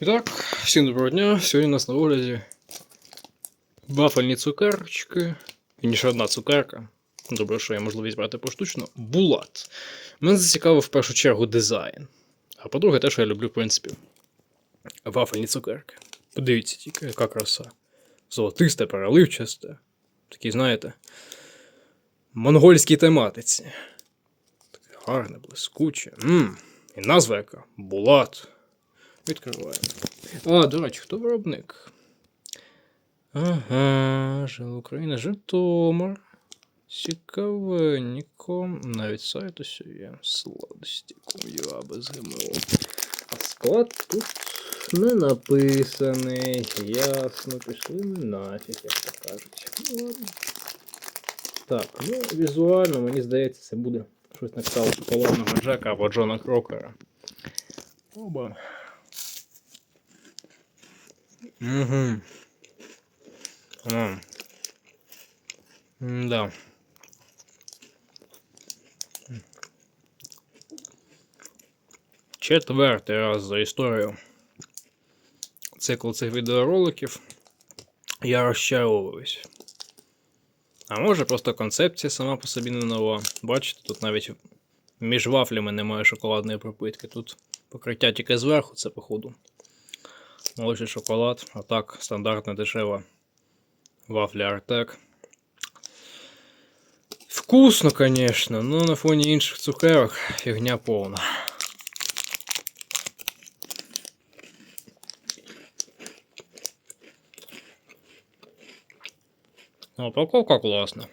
І так, всім доброго дня. Сьогодні у нас на огляді вафельні цукерочки. Вірніше одна цукерка. Добре, що є можливість брати поштучно. Булат. Мене зацікавив в першу чергу дизайн. А по-друге, те, що я люблю, в принципі, вафельні цукерки. Подивіться тільки, яка краса. Золотисте, переливчасте. Такі, знаєте, монгольській тематиці. Таке гарне, блискуче. Мм. І назва яка? Булат. Відкриваємо. А, до речі, хто виробник? Ага, жил Україна, Житомир. Цікавенько. Навіть сайт ось є. Сладості ком'юа без ГМО. А склад тут не написаний. Ясно, пішли ми нафіг, як то кажуть. Ну ладно. Так, ну візуально, мені здається, це буде щось на кшталт шоколадного Джека або Джона Крокера. Оба. Угу. А. Да. Четвертий раз за історію цикл цих відеороликів я розчаровуюсь. А може просто концепція сама по собі не нова. Бачите, тут навіть між вафлями немає шоколадної пропитки. Тут покриття тільки зверху, це походу. Молочний шоколад, а так, стандартна дешева вафля Артек. Вкусно, конечно, но на фоні інших цукерок фігня повна. Упаковка класна.